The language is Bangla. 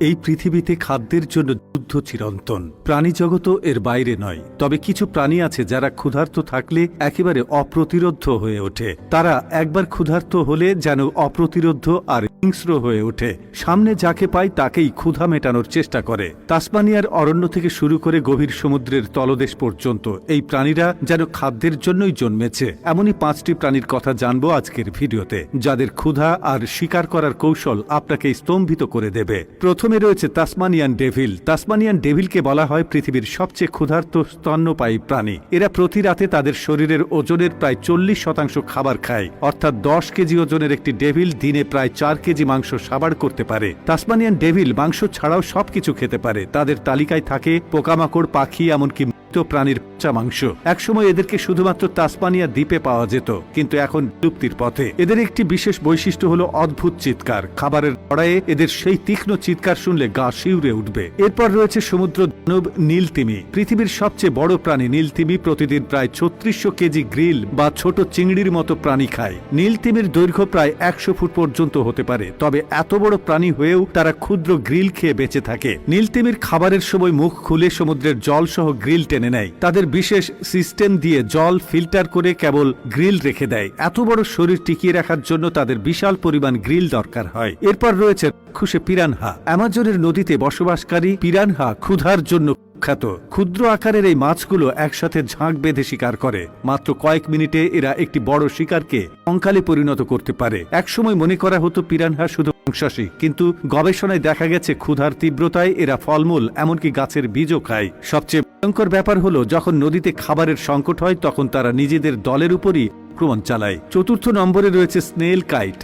এই পৃথিবীতে খাদ্যের জন্য যুদ্ধ চিরন্তন। প্রাণী জগতও এর বাইরে নয়। তবে কিছু প্রাণী আছে যারা ক্ষুধার্ত থাকলে একেবারে অপ্রতিরোধ্য হয়ে ওঠে। তারা একবার ক্ষুধার্ত হলে যেন অপ্রতিরোধ্য আর হিংস্র হয়ে ওঠে। সামনে যাকে পায় তাকেই ক্ষুধা মেটানোর চেষ্টা করে। তাসমানিয়ার অরণ্য থেকে শুরু করে গভীর সমুদ্রের তলদেশ পর্যন্ত এই প্রাণীরা যেন খাদ্যের জন্যই জন্মেছে। এমনই পাঁচটি প্রাণীর কথা জানব আজকের ভিডিওতে, যাদের ক্ষুধা আর শিকার করার কৌশল আপনাকে স্তম্ভিত করে দেবে। প্রথমে রয়েছে তাসমানিয়ান ডেভিল। তাসমানিয়ান ডেভিলকে বলা হয় পৃথিবীর সবচেয়ে ক্ষুধার্ত স্তন্যপায়ী প্রাণী। এরা প্রতি রাতে তাদের শরীরের ওজনের প্রায় চল্লিশ শতাংশ খাবার খায়। অর্থাৎ দশ কেজি ওজনের একটি ডেভিল দিনে প্রায় চার কেজি মাংস সাবাড় করতে পারে। তাসমানিয়ান ডেভিল মাংস ছাড়াও সবকিছু খেতে পারে। তাদের তালিকায় থাকে পোকামাকড়, পাখি, এমনকি প্রাণীর পচা মাংস একসময় এদেরকে শুধুমাত্র তাসমানিয়া দ্বীপে পাওয়া যেত, কিন্তু এখন বিলুপ্তির পথে। এদের একটি বিশেষ বৈশিষ্ট্য হলো অদ্ভুত চিৎকার। খাবারের লড়াইয়ে এদের সেই তীক্ষ্ণ চিৎকার শুনলে গা শিউরে উঠবে। এরপর রয়েছে সমুদ্র দানব নীলতিমি। পৃথিবীর সবচেয়ে বড় প্রাণী নীলতিমি প্রতিদিন প্রায় ছত্রিশশো কেজি গ্রিল বা ছোট চিংড়ির মতো প্রাণী খায়। নীলতিমির দৈর্ঘ্য প্রায় একশো ফুট পর্যন্ত হতে পারে, তবে এত বড় প্রাণী হয়েও তারা ক্ষুদ্র গ্রিল খেয়ে বেঁচে থাকে। নীলতিমির খাবারের সময় মুখ খুলে সমুদ্রের জল সহ গ্রিল টেনে নেয়। তাদের বিশেষ সিস্টেম দিয়ে জল ফিল্টার করে কেবল গ্রিল রেখে দেয়। এত বড় শরীর টিকিয়ে রাখার জন্য তাদের বিশাল পরিমাণ গ্রিল দরকার হয়। এরপর রয়েছে খুশে পিরানহা। অ্যামাজনের নদীতে বসবাসকারী পিরানহা ক্ষুধার জন্য খ্যাত ক্ষুদ্র আকারের এই মাছগুলো একসাথে ঝাঁক বেঁধে শিকার করে। মাত্র কয়েক মিনিটে এরা একটি বড় শিকারকে কঙ্কালে পরিণত করতে পারে। একসময় মনে করা হতো পিরানহা শুধু মাংসাশী কিন্তু গবেষণায় দেখা গেছে ক্ষুধার তীব্রতায় এরা ফলমূল, এমনকি গাছের বীজও খায়। সবচেয়ে ভয়ঙ্কর ব্যাপার হলো, যখন নদীতে খাবারের সংকট হয়, তখন তারা নিজেদের দলের উপরই আক্রমণ চালায়। চতুর্থ নম্বরে রয়েছে স্নেল কাইট।